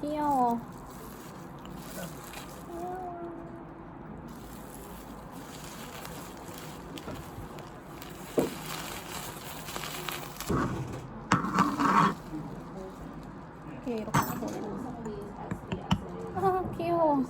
귀여워. 이렇게 아 귀여워.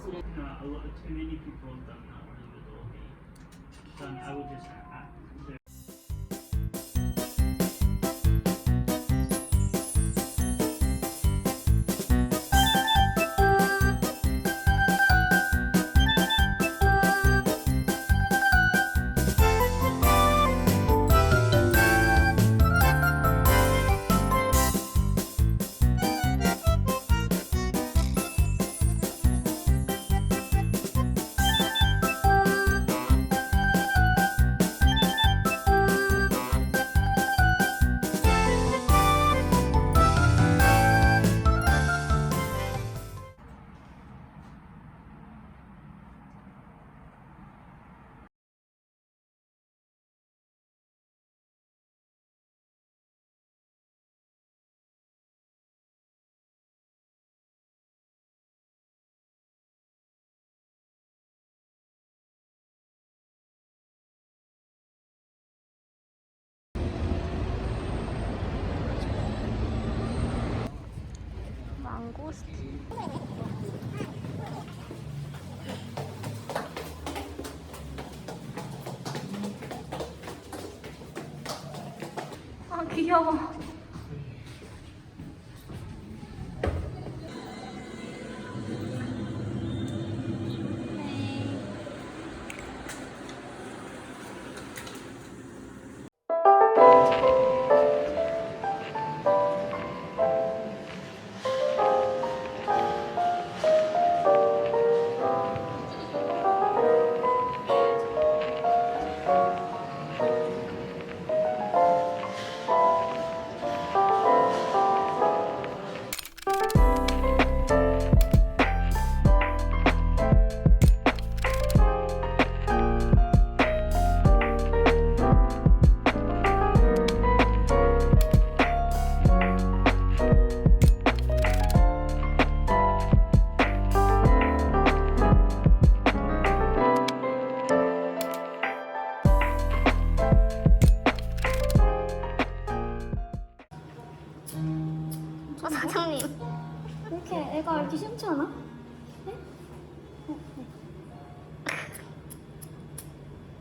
아 귀여워.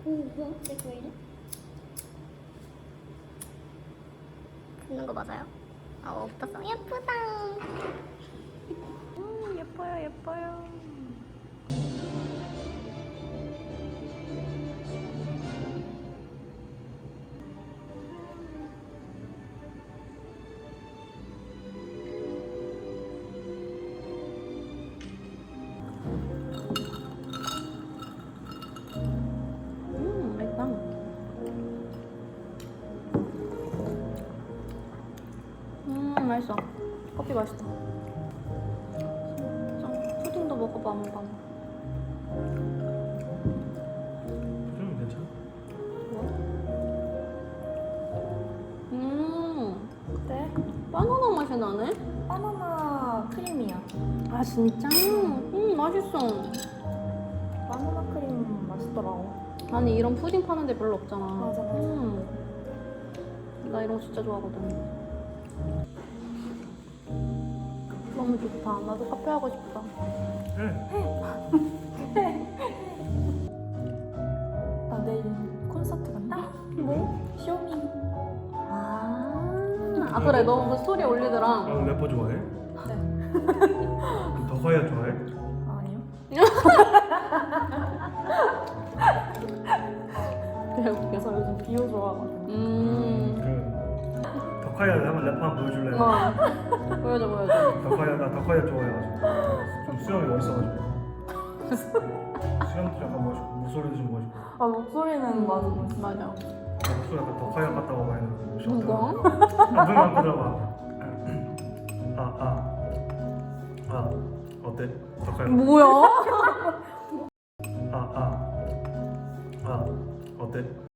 오 뭐야? 내거 왜 이래? 듣는 거 맞아요? 아, 없었어. 예쁘다. 음, 예뻐요, 예뻐요. 맛있어 커피 맛있다 진짜 푸딩도 먹어봐 한 번 좀 괜찮아? 음 그래? 바나나 맛이 나네? 바나나 크림이야. 아 진짜? 음 맛있어 바나나 크림 맛있더라고. 아니 이런 푸딩 파는 데 별로 없잖아 맞아, 맞아. 음. 나 이런 거 진짜 좋아하거든 너무 좋다 나도 카페 하고 싶다 네. 나 내일 콘서트 간다. 뭐? 쇼미. 아, 아 그래 너 그 스토리 올리더라 아, 래퍼 좋아해? 네. 덕화야 좋아해? 아니요. 그래 웃겨 그래서 요즘 비오 좋아하거든. 음그 덕화야 한번 래퍼 한번 보여줄래? 어. 보여줘 보여줘 덕화야 나 덕화야 좋아해가지고 좀 수염이 멋있어가지고 수염도 약간 멋있고 목소리도 좀 멋있고 아 목소리는 맞아. 맞아 나 목소리 약간 덕화야 같다고 많이 들었는데 누가? 안고 들어봐 아아아 아, 어때? 덕화야 뭐야? 아아아 아, 어때?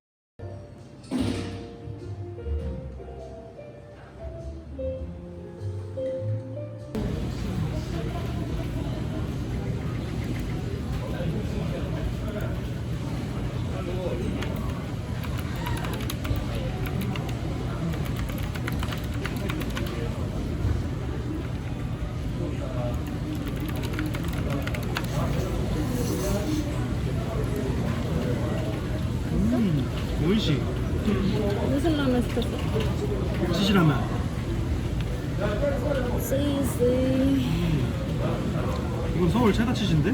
오이시 무슨 라면 시켰어? 치시라면 쓰이 쓰이 이건 서울 체다 치즈인데?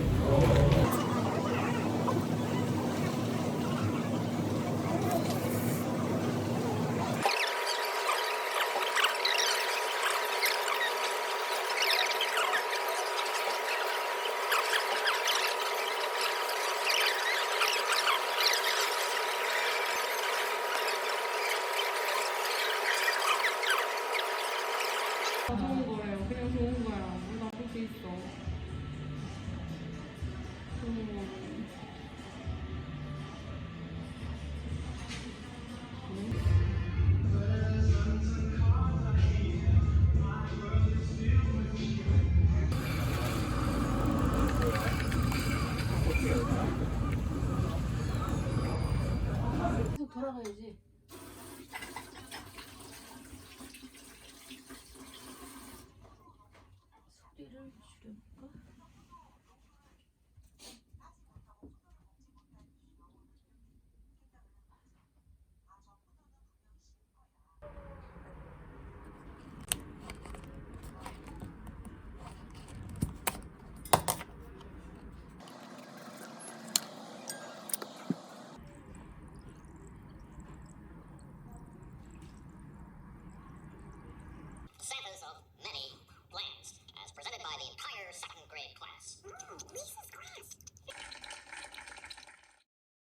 계속 돌아가야지.